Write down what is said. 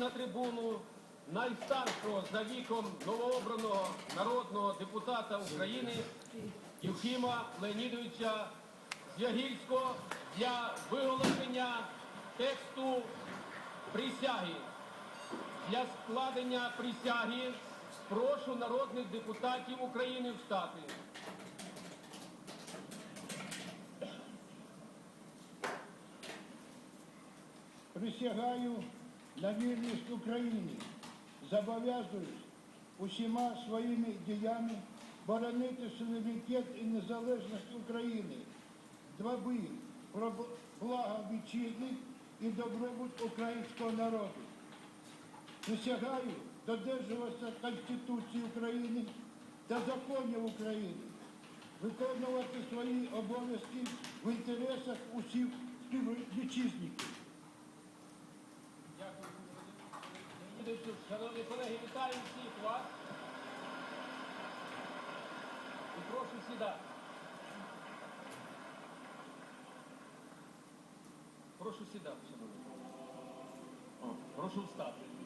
на трибуну найстаршого за віком новообраного народного депутата України Юхіма Леонідовича Звягільського для виголошення тексту присяги. Для складення присяги прошу народних депутатів України встати. Присягаю на вірність Україні, зобов'язуюсь усіма своїми діями боронити суверенітет і незалежність України, дбаби про благо вітчизни і добробут українського народу. Присягаю додержуватися Конституції України та законів України, виконувати свої обов'язки в інтересах усіх співвітчизників. Шановні колеги, вітаю всіх вас. І прошу сідати. Прошу сідати, шановні. колеги. прошу встати.